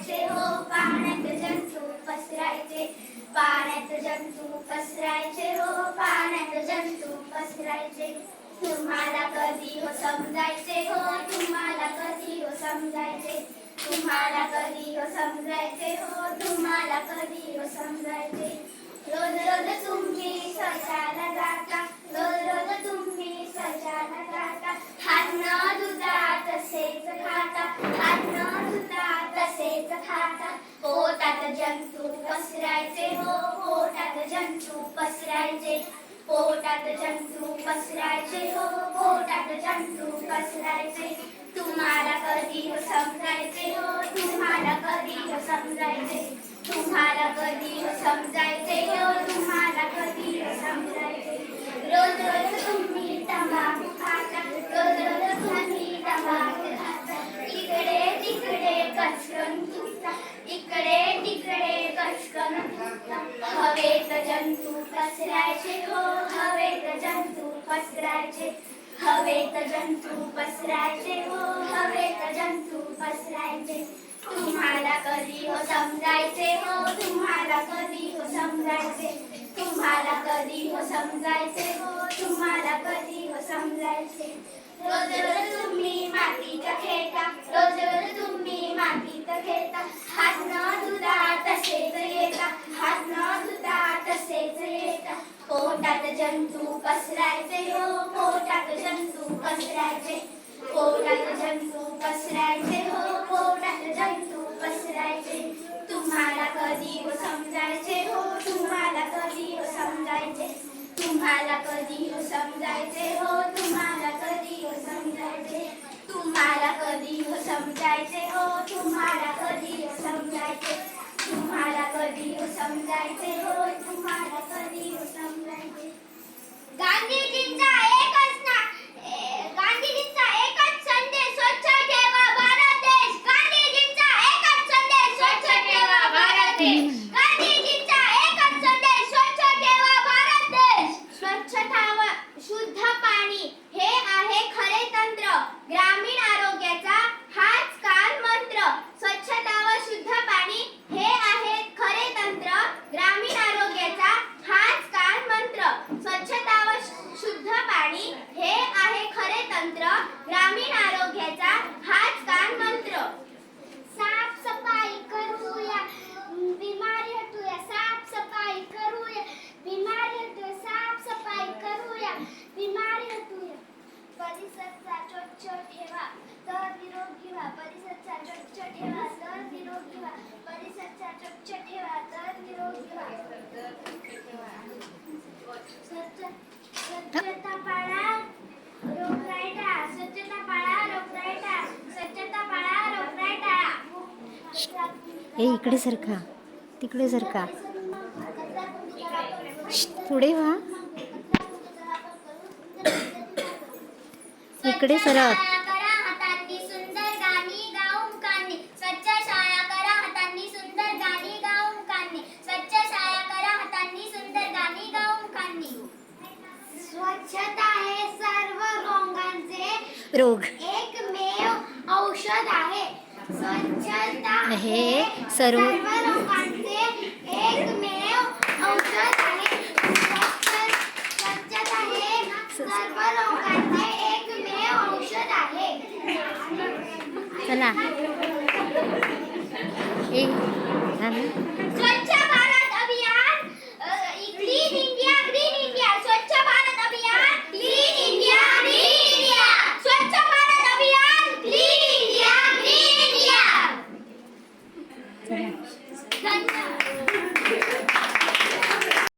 पसरायचे हो पाण्यात जंतू पसरायचे. पाण्यात जंतू पसरायचे हो पाण्यात जंतू पसरायचे. तुम्हाला कधी हो समजायचे हो तुम्हाला कधी हो समजायचे. तुम्हाला कधी हो समजायचे हो तुम्हाला कधी हो समजायचे. रोज रोज तुम्ही पोटात जंतू पसरायचे. हो पोटात जंतू पसरायचे. पोटात जंतू पसरायचे. हो पोटात जंतू पसरायचे. तुम्हाला कधी हो समजायचे हो तुम्हाला कधी जंतू पसरायचे हो हवेत जंतू पसरायचे. हवेत जंतू पसरायचे हो हवेत जंतू पसरायचे. तुम्हाला कधी हो समजायचे हो तुम्हाला कधी हो समजायचे. तुम्हाला कधी हो समजायचे हो तुम्हाला कधी हो समजायचे. रोज रोज तुम्ही माती पोटात जंतू पसरायचे हो पोटात जंतू पसरायचे. पोटात जंतू पसरायचे हो पोटात जंतू पसरायचे. तुम्हाला कधी हो समजायचे हो तुम्हाला कधी हो समजायचे. तुम्हाला कधी हो समजायचे हो तुम्हाला कधी समजायचे. तुम्हाला कधी समजायचे हो तुम्हाला कधी गांधीजींचा एकच ना ए, गांधीजींचा एकच संदेश स्वच्छ ठेवा भारत देश. गांधीजींचा एकच संदेश स्वच्छ ठेवा भारत देश. हे इकडे सरका तिकडे सरका पुढे व्हा इकडे सरक. शाळा करा हातांनी सुंदर गाणी गाऊन काढणे स्वच्छ शाळा करा हातांनी सुंदर गाणी गाऊन काढणे स्वच्छ शाळा करा हातांनी सुंदर गाणी गाऊन काढणे स्वच्छता हे सर्व रोगांचे रोग. एकमेव औषध आहे. हे सर्व हे चला. ए झालं स्वच्छ